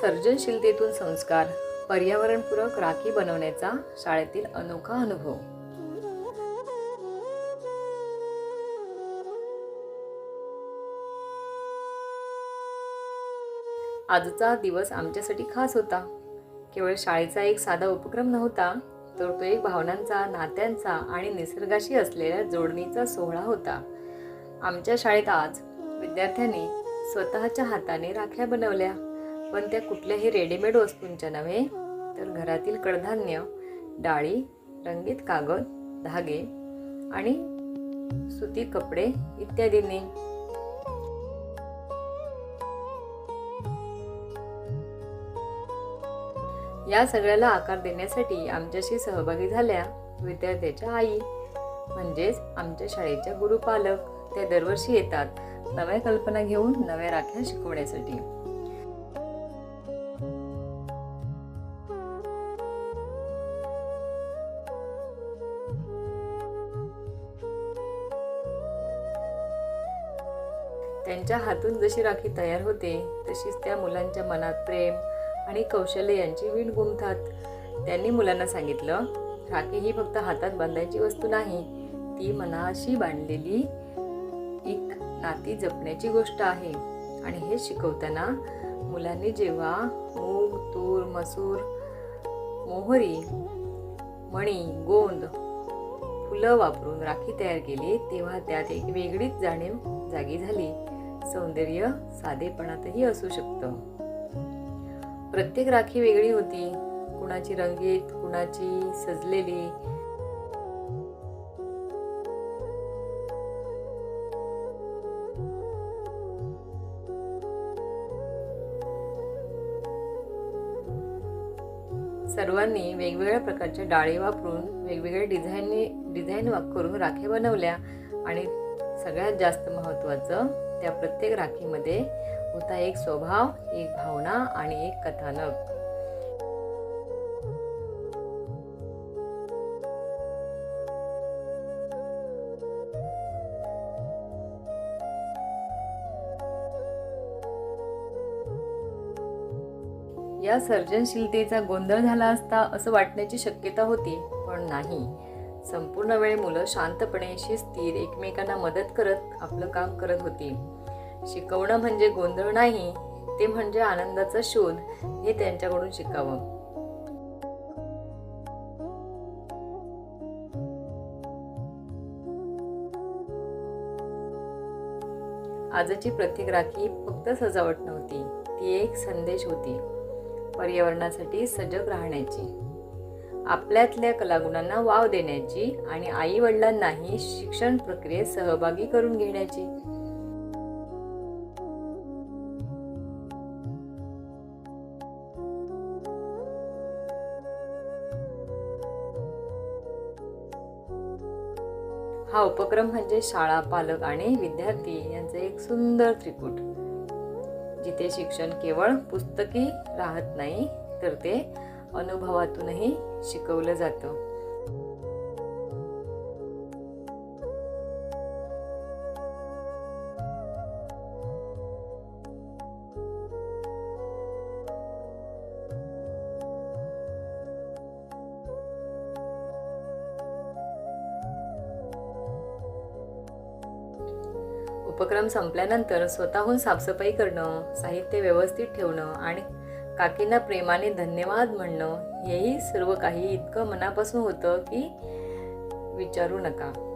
सर्जनशीलतेतून संस्कार पर्यावरणपूरक राखी बनवण्याचा शाळेतील अनोखा अनुभव. आजचा दिवस आमच्यासाठी खास होता. केवळ शाळेचा एक साधा उपक्रम नव्हता तर तो एक भावनांचा नात्यांचा आणि निसर्गाशी असलेल्या जोडणीचा सोहळा होता. आमच्या शाळेत आज विद्यार्थ्यांनी स्वतःच्या हाताने राख्या बनवल्या. पण त्या कुठल्याही रेडीमेड वस्तूंच्या नव्हे तर घरातील कडधान्य डाळी रंगीत कागद धागे आणि सुती कपडे इत्यादींनी. या सगळ्याला आकार देण्यासाठी आमच्याशी सहभागी झाल्या विद्यार्थ्याच्या आई म्हणजेच आमच्या शाळेच्या गुरुपालक. त्या दरवर्षी येतात नव्या कल्पना घेऊन नव्या राख्या शिकवण्यासाठी. त्यांच्या हातून जशी राखी तयार होते तशीच त्या मुलांच्या मनात प्रेम आणि कौशल्य यांची वीण गुंथात त्यांनी मुलांना सांगितलं राखी ही फक्त हातात बांधायची वस्तू नाही ती मनाशी बांधलेली एक नाती जपण्याची गोष्ट आहे. आणि हे शिकवताना मुलांनी जेव्हा मूग तूर मसूर मोहरी मणी गोंद फुलं वापरून राखी तयार केली तेव्हा त्यात एक वेगळीच जाणीव जागी झाली. सौंदर्य साधेपणातही असू शकतं. प्रत्येक राखी वेगळी होती. कुणाची रंगीत कुणाची सजलेली. सर्वांनी वेगवेगळ्या प्रकारच्या डाळी वापरून वेगवेगळ्या डिझाईनने डिझाईन वा- करून राख्या बनवल्या आणि सगळ्यात जास्त महत्त्वाचं त्या प्रत्येक राखीमध्ये होता एक स्वभाव एक भावना आणि एक कथानक. या सर्जनशीलतेचा गोंधळ झाला असता असं वाटण्याची शक्यता होती पण नाही. संपूर्ण वेळ मुलं शांतपणे शिस्तीर एकमेकांना मदत करत आपलं काम करत होती. शिकवणं म्हणजे गोंधळ नाही ते म्हणजे आनंदाचा शोध हे त्यांच्याकडून शिकावं. आजची प्रत्येक राखी फक्त सजावट नव्हती ती एक संदेश होती. पर्यावरणासाठी सजग राहण्याची. आपल्यातल्या कलागुणांना वाव देण्याची आणि आई वडिलांनाही शिक्षण प्रक्रियेत सहभागी करून घेण्याची. हा उपक्रम म्हणजे शाळा पालक आणि विद्यार्थी यांचे एक सुंदर त्रिकूट. जिथे शिक्षण केवळ पुस्तकी राहत नाही तर ते अनुभवातूनही शिकवलं जातं. उपक्रम संपल्यानंतर स्वतःहून साफसफाई करणं साहित्य व्यवस्थित ठेवणं आणि काकींना प्रेमाने धन्यवाद म्हणणं हेही सर्व काही इतकं मनापासून होतं की विचारू नका.